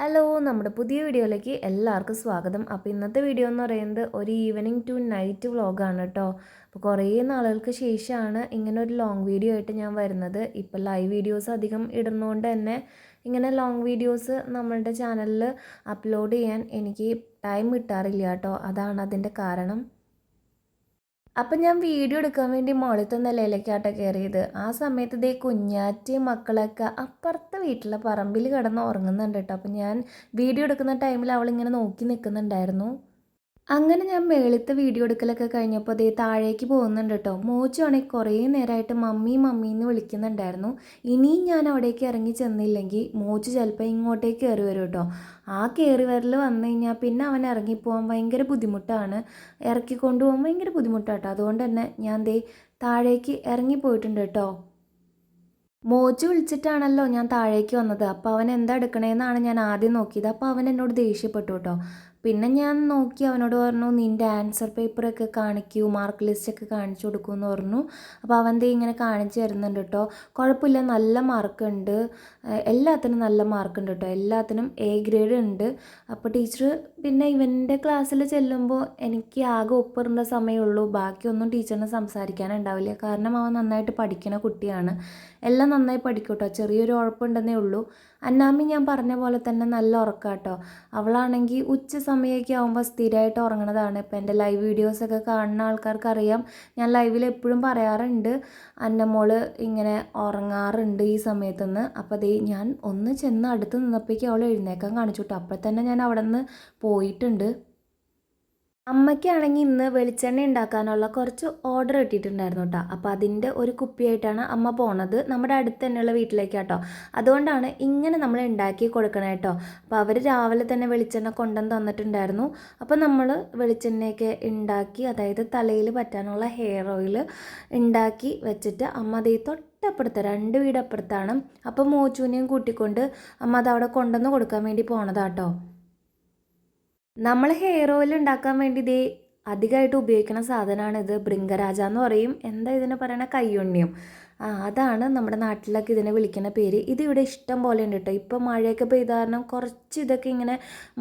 Hello നമ്മുടെ പുതിയ വീഡിയോയിലേക്ക് എല്ലാവർക്കും സ്വാഗതം. അപ്പോൾ ഇന്നത്തെ വീഡിയോ എന്ന് പറയുന്നത് ഒരു ഈവനിങ് ടു നൈറ്റ് വ്ളോഗാണ് കേട്ടോ അപ്പോൾ കുറേ നാളുകൾക്ക് ശേഷമാണ് ഇങ്ങനെ ഒരു ലോങ് വീഡിയോ ആയിട്ട് ഞാൻ വരുന്നത്. ഇപ്പോൾ ലൈവ് വീഡിയോസ് അധികം ഇടുന്നതുകൊണ്ട് തന്നെ ഇങ്ങനെ ലോങ് വീഡിയോസ് നമ്മളുടെ ചാനലിൽ അപ്ലോഡ് ചെയ്യാൻ എനിക്ക് ടൈം കിട്ടാറില്ല കേട്ടോ അതാണ് അതിന്റെ കാരണം. അപ്പം ഞാൻ വീഡിയോ എടുക്കാൻ വേണ്ടി മുകളിലത്തെ നിലയിലേക്കാട്ടോ കയറിയത് ആ സമയത്ത് ഇതേ കുഞ്ഞാറ്റി മക്കളൊക്കെ അപ്പുറത്തെ വീട്ടിലെ പറമ്പിൽ കിടന്ന് ഉറങ്ങുന്നുണ്ട് കേട്ടോ. അപ്പം ഞാൻ വീഡിയോ എടുക്കുന്ന ടൈമിൽ അവളിങ്ങനെ നോക്കി നിൽക്കുന്നുണ്ടായിരുന്നു. അങ്ങനെ ഞാൻ മേളിത്തെ വീഡിയോ എടുക്കലൊക്കെ കഴിഞ്ഞപ്പോൾ അതേ താഴേക്ക് പോകുന്നുണ്ട് കേട്ടോ മോച്ചുവാണെങ്കിൽ കുറേ നേരമായിട്ട് മമ്മി മമ്മി എന്ന് വിളിക്കുന്നുണ്ടായിരുന്നു. ഇനിയും ഞാൻ അവിടേക്ക് ഇറങ്ങി ചെന്നില്ലെങ്കിൽ മോച്ചു ചിലപ്പോൾ ഇങ്ങോട്ടേക്ക് കയറി വരും കേട്ടോ ആ കയറി വരൽ വന്നു കഴിഞ്ഞാൽ പിന്നെ അവൻ ഇറങ്ങിപ്പോകാൻ ഭയങ്കര ബുദ്ധിമുട്ടാണ്. ഇറക്കി കൊണ്ടുപോകാൻ ഭയങ്കര ബുദ്ധിമുട്ടാട്ടോ അതുകൊണ്ട് തന്നെ ഞാൻ ദേ താഴേക്ക് ഇറങ്ങിപ്പോയിട്ടുണ്ട് കേട്ടോ മോച്ചു വിളിച്ചിട്ടാണല്ലോ ഞാൻ താഴേക്ക് വന്നത്. അപ്പോൾ അവൻ എന്താ എടുക്കണേന്നാണ് ഞാൻ ആദ്യം നോക്കിയത്. അപ്പോൾ അവൻ എന്നോട് ദേഷ്യപ്പെട്ടു കേട്ടോ പിന്നെ ഞാൻ നോക്കി അവനോട് പറഞ്ഞു നിന്റെ ആൻസർ പേപ്പറൊക്കെ കാണിക്കൂ മാർക്ക് ലിസ്റ്റൊക്കെ കാണിച്ചു കൊടുക്കൂ എന്ന് പറഞ്ഞു. അപ്പോൾ അവൻ ദേ ഇങ്ങനെ കാണിച്ചു തരുന്നുണ്ട് കേട്ടോ കുഴപ്പമില്ല നല്ല മാർക്കുണ്ട് എല്ലാത്തിനും നല്ല മാർക്ക് ഉണ്ട് കേട്ടോ എല്ലാത്തിനും എ ഗ്രേഡ് ഉണ്ട്. അപ്പോൾ ടീച്ചർ പിന്നെ ഇവന്റെ ക്ലാസ്സിൽ ചെല്ലുമ്പോൾ എനിക്ക് ആകെ ഒപ്പിടേണ്ട സമയമുള്ളൂ ബാക്കിയൊന്നും ടീച്ചറിന് സംസാരിക്കാനുണ്ടാവില്ല കാരണം അവൻ നന്നായിട്ട് പഠിക്കുന്ന കുട്ടിയാണ്. എല്ലാം നന്നായി പഠിക്കും കേട്ടോ ചെറിയൊരു ഉഴപ്പുണ്ടെന്നേ ഉള്ളൂ. അന്നാമ്മി ഞാൻ പറഞ്ഞ പോലെ തന്നെ നല്ല ഉറക്കാട്ടോ. അവളാണെങ്കിൽ ഉച്ച സമയമൊക്കെ ആകുമ്പോൾ സ്ഥിരമായിട്ട് ഉറങ്ങണതാണ്. ഇപ്പം എന്റെ ലൈവ് വീഡിയോസൊക്കെ കാണുന്ന ആൾക്കാർക്കറിയാം. ഞാൻ ലൈവിൽ എപ്പോഴും പറയാറുണ്ട് അന്നമോൾ ഇങ്ങനെ ഉറങ്ങാറുണ്ട് ഈ സമയത്തുനിന്ന് അപ്പോൾ അതേ ഞാൻ ഒന്ന് ചെന്ന് അടുത്ത് നിന്നപ്പോഴേക്കും അവൾ എഴുന്നേക്കാൻ കാണിച്ചു കേട്ടോ അപ്പോൾ തന്നെ ഞാൻ അവിടെ നിന്ന് പോയിട്ടുണ്ട്. അമ്മയ്ക്കാണെങ്കിൽ ഇന്ന് വെളിച്ചെണ്ണ ഉണ്ടാക്കാനുള്ള കുറച്ച് ഓർഡർ കിട്ടിയിട്ടുണ്ടായിരുന്നു കേട്ടോ അപ്പോൾ അതിന്റെ ഒരു കുപ്പിയായിട്ടാണ് അമ്മ പോണത്. നമ്മുടെ അടുത്ത് തന്നെയുള്ള വീട്ടിലേക്ക് കേട്ടോ അതുകൊണ്ടാണ് ഇങ്ങനെ നമ്മൾ ഉണ്ടാക്കി കൊടുക്കണേ കേട്ടോ അപ്പോൾ അവർ രാവിലെ തന്നെ വെളിച്ചെണ്ണ കൊണ്ടുവന്ന് തന്നിട്ടുണ്ടായിരുന്നു. അപ്പോൾ നമ്മൾ വെളിച്ചെണ്ണയൊക്കെ ഉണ്ടാക്കി അതായത് തലയിൽ പറ്റാനുള്ള ഹെയർ ഓയിൽ ഉണ്ടാക്കി വെച്ചിട്ട് അമ്മ അതേ തൊട്ടപ്പുറത്ത് രണ്ട് വീടപ്പുറത്താണ്. അപ്പോൾ മോച്ചൂനെയും കൂട്ടിക്കൊണ്ട് അമ്മ അതവിടെ കൊണ്ടുവന്ന് കൊടുക്കാൻ വേണ്ടി പോണതാട്ടോ നമ്മൾ ഹെയർ ഓയിൽ ഉണ്ടാക്കാൻ വേണ്ടി ഇതേ അധികമായിട്ട് ഉപയോഗിക്കുന്ന സാധനമാണ് ഇത്. ബൃങ്കരാജ എന്ന് പറയും. എന്താ ഇതിന് പറയണ? കയ്യുണ്ണിയും ആ അതാണ് നമ്മുടെ നാട്ടിലൊക്കെ ഇതിനെ വിളിക്കുന്ന പേര്. ഇത് ഇവിടെ ഇഷ്ടം പോലെ ഉണ്ട് കേട്ടോ ഇപ്പോൾ മഴയൊക്കെ പെയ്ത കാരണം കുറച്ച് ഇതൊക്കെ ഇങ്ങനെ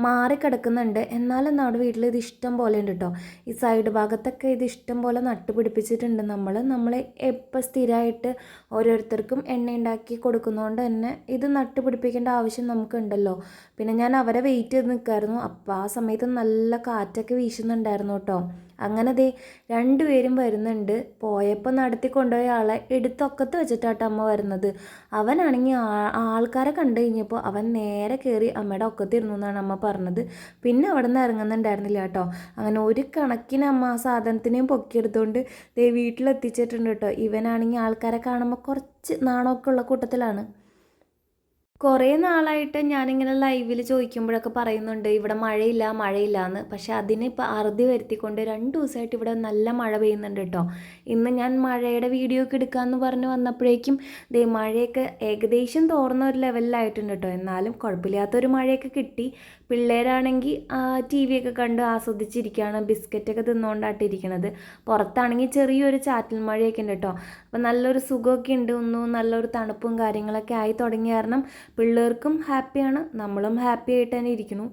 മാറിക്കിടക്കുന്നുണ്ട് എന്നാലും നമ്മുടെ വീട്ടിൽ ഇത് ഇഷ്ടം പോലെ ഉണ്ട് കേട്ടോ ഈ സൈഡ് ഭാഗത്തൊക്കെ ഇത് ഇഷ്ടം പോലെ നട്ടുപിടിപ്പിച്ചിട്ടുണ്ട് നമ്മൾ നമ്മൾ എപ്പോൾ സ്ഥിരമായിട്ട് ഓരോരുത്തർക്കും എണ്ണ ഉണ്ടാക്കി കൊടുക്കുന്നതുകൊണ്ട് തന്നെ ഇത് നട്ടുപിടിപ്പിക്കേണ്ട ആവശ്യം നമുക്കുണ്ടല്ലോ. പിന്നെ ഞാൻ അവരെ വെയിറ്റ് ചെയ്ത് നിൽക്കായിരുന്നു അപ്പോൾ ആ സമയത്ത് നല്ല കാറ്റൊക്കെ വീശുന്നുണ്ടായിരുന്നു കേട്ടോ അങ്ങനെ ദേ രണ്ടുപേരും വരുന്നുണ്ട്. പോയപ്പോൾ നടത്തി കൊണ്ടുപോയ ആളെ എടുത്തൊക്കത്ത് വെച്ചിട്ടാട്ടോ അമ്മ വരുന്നത്. അവനാണെങ്കിൽ ആൾക്കാരെ കണ്ടു കഴിഞ്ഞപ്പോൾ അവൻ നേരെ കയറി അമ്മയുടെ ഒക്കത്തിരുന്നു എന്നാണ് അമ്മ പറഞ്ഞത്. പിന്നെ അവിടെ നിന്ന് ഇറങ്ങുന്നുണ്ടായിരുന്നില്ല കേട്ടോ. അങ്ങനെ ഒരു കണക്കിന് അമ്മ ആ സാധനത്തിനെയും പൊക്കിയെടുത്തുകൊണ്ട് ദേ വീട്ടിലെത്തിച്ചിട്ടുണ്ട് കേട്ടോ. ഇവനാണെങ്കിൽ ആൾക്കാരെ കാണുമ്പോൾ കുറച്ച് നാണമൊക്കെ ഉള്ള കൂട്ടത്തിലാണ്. കുറേ നാളായിട്ട് ഞാനിങ്ങനെ ലൈവിൽ ചോദിക്കുമ്പോഴൊക്കെ പറയുന്നുണ്ട് ഇവിടെ മഴയില്ല മഴയില്ല എന്ന് പക്ഷേ അതിനെ ഇപ്പോൾ അറുതി വരുത്തിക്കൊണ്ട് രണ്ട് ദിവസമായിട്ട് ഇവിടെ നല്ല മഴ പെയ്യുന്നുണ്ട് കേട്ടോ ഇന്ന് ഞാൻ മഴയുടെ വീഡിയോ ഒക്കെ എടുക്കാമെന്ന് പറഞ്ഞ് വന്നപ്പോഴേക്കും ദേ മഴയൊക്കെ ഏകദേശം തോർന്ന ഒരു ലെവലിലായിട്ടുണ്ട് കേട്ടോ എന്നാലും കുഴപ്പമില്ലാത്തൊരു മഴയൊക്കെ കിട്ടി. പിള്ളേരാണെങ്കിൽ ടി വി ഒക്കെ കണ്ട് ആസ്വദിച്ചിരിക്കുകയാണ് ബിസ്ക്കറ്റൊക്കെ തിന്നുകൊണ്ടാട്ടിരിക്കണത് പുറത്താണെങ്കിൽ ചെറിയൊരു ചാറ്റൽ മഴയൊക്കെ ഉണ്ട് കേട്ടോ അപ്പോൾ നല്ലൊരു സുഖമൊക്കെ ഉണ്ട് ഒന്നും നല്ലൊരു തണുപ്പും കാര്യങ്ങളൊക്കെ ആയി തുടങ്ങിയ കാരണം പിള്ളേർക്കും ഹാപ്പിയാണ് നമ്മളും ഹാപ്പി ആയിട്ട് തന്നെ ഇരിക്കുന്നു.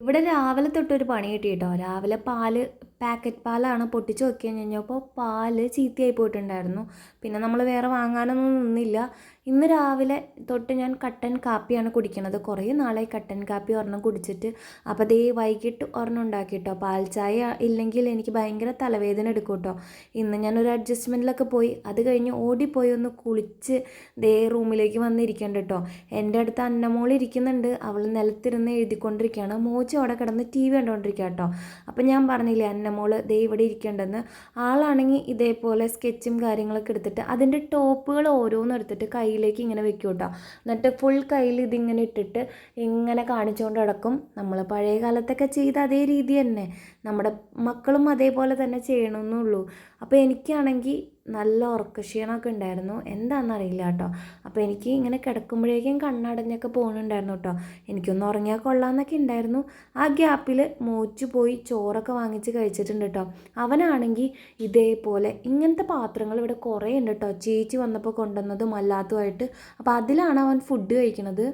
ഇവിടെ രാവിലെ തൊട്ടൊരു പണി കിട്ടി കേട്ടോ രാവിലെ പാൽ പാക്കറ്റ് പാലാണ് പൊട്ടിച്ച് വെക്കി കഴിഞ്ഞപ്പോൾ പാൽ ചീത്തയായി പോയിട്ടുണ്ടായിരുന്നു. പിന്നെ നമ്മൾ വേറെ വാങ്ങാനൊന്നും നിന്നില്ല. ഇന്ന് രാവിലെ തൊട്ട് ഞാൻ കട്ടൻ കാപ്പിയാണ് കുടിക്കുന്നത് കുറേ നാളായി കട്ടൻ കാപ്പി ഒരെണ്ണം കുടിച്ചിട്ട്. അപ്പോൾ ദേ വൈകിട്ട് ഒരെണ്ണം ഉണ്ടാക്കി കേട്ടോ. പാൽ ചായ ഇല്ലെങ്കിൽ എനിക്ക് ഭയങ്കര തലവേദന എടുക്കും കേട്ടോ. ഇന്ന് ഞാനൊരു അഡ്ജസ്റ്റ്മെന്റിലൊക്കെ പോയി. അത് കഴിഞ്ഞ് ഓടിപ്പോയി ഒന്ന് കുളിച്ച് ദേ റൂമിലേക്ക് വന്നിരിക്കേണ്ട കേട്ടോ. എന്റെ അടുത്ത് അന്നമോൾ ഇരിക്കുന്നുണ്ട്. അവൾ നിലത്തിരുന്ന് എഴുതിക്കൊണ്ടിരിക്കുകയാണ്. മോച്ച് അവിടെ കിടന്ന് ടി വി കണ്ടുകൊണ്ടിരിക്കുക കേട്ടോ. അപ്പം ഞാൻ പറഞ്ഞില്ലേ അന്നമോൾ ദേ ഇവിടെ ഇരിക്കേണ്ടെന്ന്. ആളാണെങ്കിൽ ഇതേപോലെ സ്കെച്ചും കാര്യങ്ങളൊക്കെ എടുത്തിട്ട് അതിന്റെ ടോപ്പുകൾ ഓരോന്നും എടുത്തിട്ട് കയ്യിലേക്ക് ഇങ്ങനെ വെക്കും കേട്ടോ എന്നിട്ട് ഫുൾ കയ്യിൽ ഇതിങ്ങനെ ഇട്ടിട്ട് ഇങ്ങനെ കാണിച്ചുകൊണ്ട് നടക്കും. നമ്മൾ പഴയ കാലത്തൊക്കെ ചെയ്ത അതേ രീതി തന്നെ. നമ്മുടെ മക്കളും അതേപോലെ തന്നെ ചെയ്യണമെന്നുള്ളൂ അപ്പോൾ എനിക്കാണെങ്കിൽ നല്ല ഉറക്കക്ഷീണമൊക്കെ ഉണ്ടായിരുന്നു. എന്താണെന്നറിയില്ല കേട്ടോ. അപ്പോൾ എനിക്ക് ഇങ്ങനെ കിടക്കുമ്പോഴേക്കും കണ്ണടഞ്ഞൊക്കെ പോകുന്നുണ്ടായിരുന്നു കേട്ടോ. എനിക്കൊന്ന് ഉറങ്ങിയാൽ കൊള്ളാമെന്നൊക്കെ ഉണ്ടായിരുന്നു. ആ ഗ്യാപ്പിൽ മോച്ചു പോയി ചോറൊക്കെ വാങ്ങിച്ച് കഴിച്ചിട്ടുണ്ട് കേട്ടോ. അവനാണെങ്കിൽ ഇതേപോലെ ഇങ്ങനത്തെ പാത്രങ്ങൾ ഇവിടെ കുറേ ഉണ്ട് കേട്ടോ. ചേച്ചി വന്നപ്പോൾ കൊണ്ടുവന്നതും അല്ലാത്തതുമായിട്ട് അപ്പോൾ അതിലാണ് അവൻ ഫുഡ് കഴിക്കുന്നത്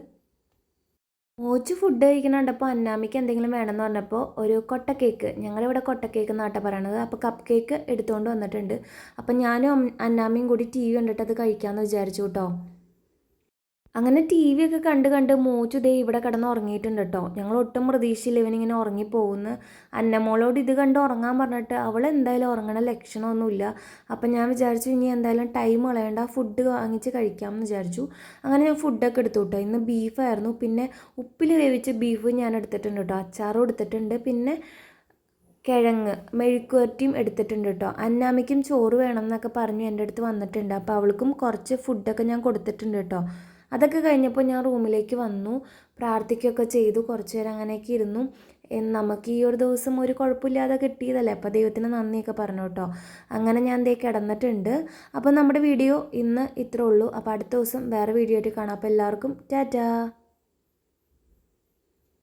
മോച്ച് ഫുഡ് കഴിക്കണുണ്ടപ്പോൾ അന്നാമിക്ക് എന്തെങ്കിലും വേണമെന്ന് പറഞ്ഞപ്പോൾ ഒരു കൊട്ട കേക്ക് ഞങ്ങളിവിടെ കൊട്ട കേക്ക് എന്നാട്ടാ പറയണത്. അപ്പോൾ കപ്പ് കേക്ക് എടുത്തുകൊണ്ട് വന്നിട്ടുണ്ട്. അപ്പം ഞാനും അന്നാമിയും കൂടി ടി വി കണ്ടിട്ട് അത് കഴിക്കാമെന്ന് വിചാരിച്ചു കേട്ടോ. അങ്ങനെ ടി വി ഒക്കെ കണ്ട് കണ്ട് മോച്ചു ദേ ഇവിടെ കിടന്ന് ഉറങ്ങിയിട്ടുണ്ട് കേട്ടോ ഞങ്ങൾ ഒട്ടും പ്രതീക്ഷയില്ല ഇവനിങ്ങനെ ഉറങ്ങിപ്പോകുന്നു അന്നമോളോട് ഇത് കണ്ട് ഉറങ്ങാൻ പറഞ്ഞിട്ട് അവൾ എന്തായാലും ഉറങ്ങണ ലക്ഷണമൊന്നുമില്ല. അപ്പം ഞാൻ വിചാരിച്ചു ഇനി എന്തായാലും ടൈം കളയണ്ട ഫുഡ് വാങ്ങിച്ച് കഴിക്കാമെന്ന് വിചാരിച്ചു. അങ്ങനെ ഞാൻ ഫുഡൊക്കെ എടുത്തു കേട്ടോ ഇന്ന് ബീഫായിരുന്നു പിന്നെ ഉപ്പിൽ വേവിച്ച് ബീഫ് ഞാൻ എടുത്തിട്ടുണ്ട് കേട്ടോ അച്ചാറും എടുത്തിട്ടുണ്ട്. പിന്നെ കിഴങ്ങ് മെഴുക്കുവരട്ടിയും എടുത്തിട്ടുണ്ട് കേട്ടോ അന്നാമിക്കും ചോറ് വേണം എന്നൊക്കെ പറഞ്ഞു എന്റെ അടുത്ത് വന്നിട്ടുണ്ട്. അപ്പോൾ അവൾക്കും കുറച്ച് ഫുഡൊക്കെ ഞാൻ കൊടുത്തിട്ടുണ്ട് കേട്ടോ അതൊക്കെ കഴിഞ്ഞപ്പോൾ ഞാൻ റൂമിലേക്ക് വന്നു. പ്രാർത്ഥിക്കുകയൊക്കെ ചെയ്തു. കുറച്ച് നേരം അങ്ങനെയൊക്കെ ഇരുന്നു. നമുക്ക് ഈ ഒരു ദിവസം ഒരു കുഴപ്പമില്ലാതെ കിട്ടിയതല്ലേ? അപ്പോൾ ദൈവത്തിന് നന്ദിയൊക്കെ പറഞ്ഞു കേട്ടോ. അങ്ങനെ ഞാൻ ദേ കിടന്നിട്ടുണ്ട്. അപ്പോൾ നമ്മുടെ വീഡിയോ ഇന്ന് ഇത്രേ ഉള്ളൂ. അപ്പോൾ അടുത്ത ദിവസം വേറെ വീഡിയോ ആയിട്ട് കാണാം. അപ്പോൾ എല്ലാവർക്കും ടാറ്റാ.